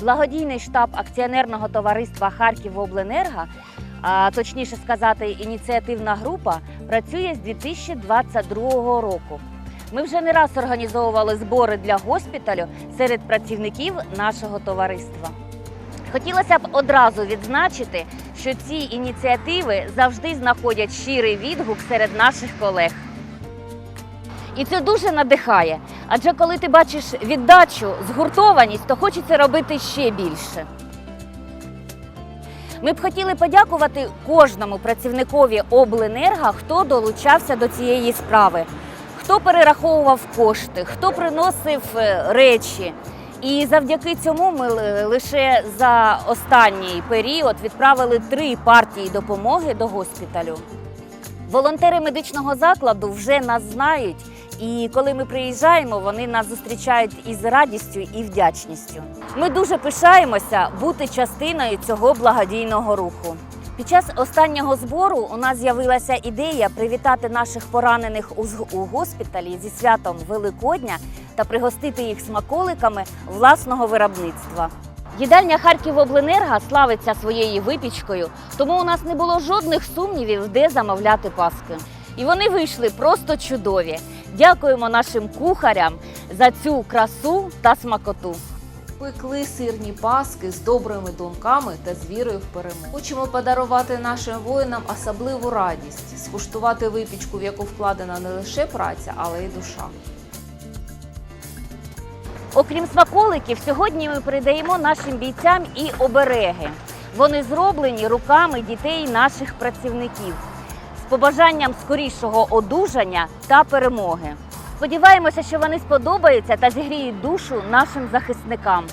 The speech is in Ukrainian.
Благодійний штаб акціонерного товариства Харківобленерго, а точніше сказати, ініціативна група, працює з 2022 року. Ми вже не раз організовували збори для госпіталю серед працівників нашого товариства. Хотілося б одразу відзначити, що ці ініціативи завжди знаходять щирий відгук серед наших колег. І це дуже надихає. Адже коли ти бачиш віддачу, згуртованість, то хочеться робити ще більше. Ми б хотіли подякувати кожному працівникові обленерго, хто долучався до цієї справи, хто перераховував кошти, хто приносив е, речі. І завдяки цьому ми лише за останній період відправили три партії допомоги до госпіталю. Волонтери медичного закладу вже нас знають, і коли ми приїжджаємо, вони нас зустрічають із радістю і вдячністю. Ми дуже пишаємося бути частиною цього благодійного руху. Під час останнього збору у нас з'явилася ідея привітати наших поранених у госпіталі зі святом Великодня та пригостити їх смаколиками власного виробництва. Їдальня Харківобленерго славиться своєю випічкою, тому у нас не було жодних сумнівів, де замовляти паски. І вони вийшли просто чудові. Дякуємо нашим кухарям за цю красу та смакоту. Пекли сирні паски з добрими думками та з вірою в перемогу. Хочемо подарувати нашим воїнам особливу радість, скуштувати випічку, в яку вкладена не лише праця, але й душа. Окрім смаколиків, сьогодні ми передаємо нашим бійцям і обереги. Вони зроблені руками дітей наших працівників побажанням скорішого одужання та перемоги. Сподіваємося, що вони сподобаються та зігріють душу нашим захисникам.